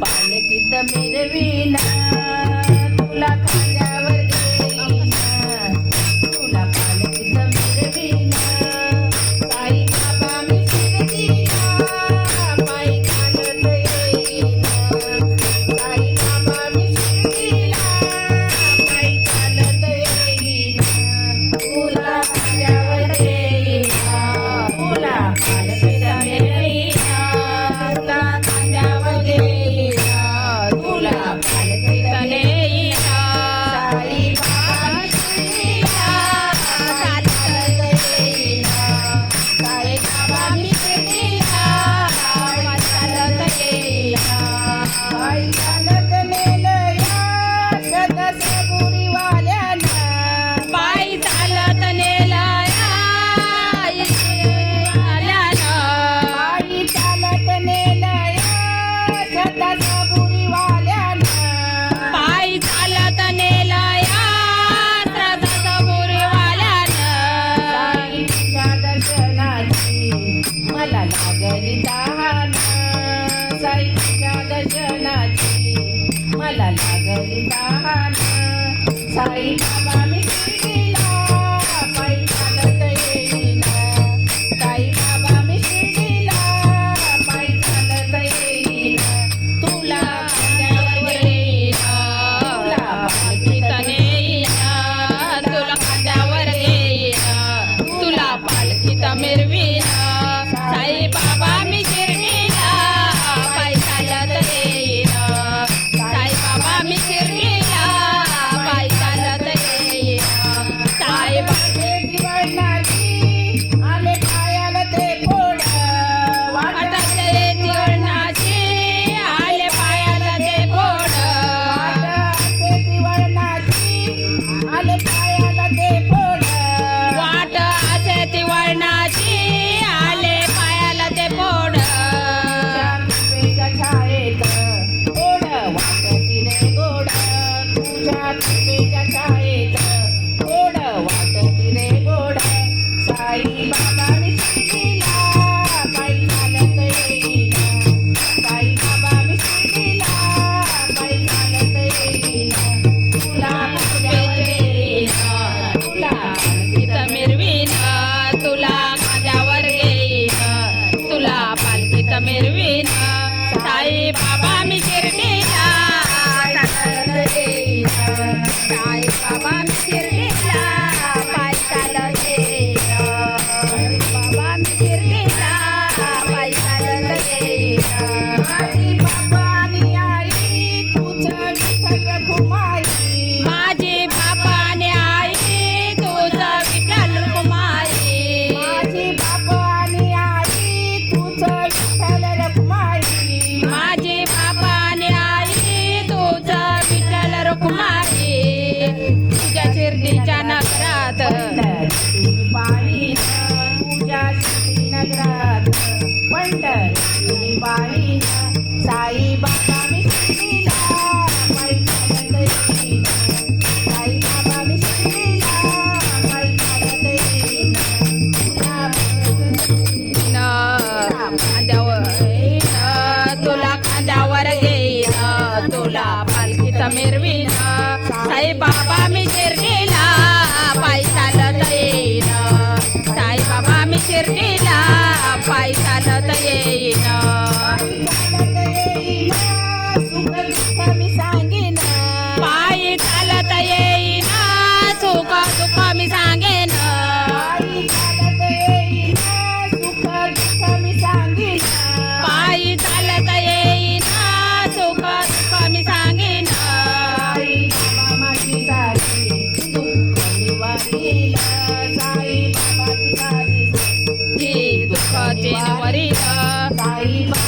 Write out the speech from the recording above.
पालकित मेरविला तुला साईबाबाला साईबाबा मिरविला साई बाबा मी शिर्डीला. साई बाबा मी शिर्डीला. साई बाबा मी शिर्डीला पाय चालत येईन साई बाबा मी शिर्डीला पाय चालत येईन Bye.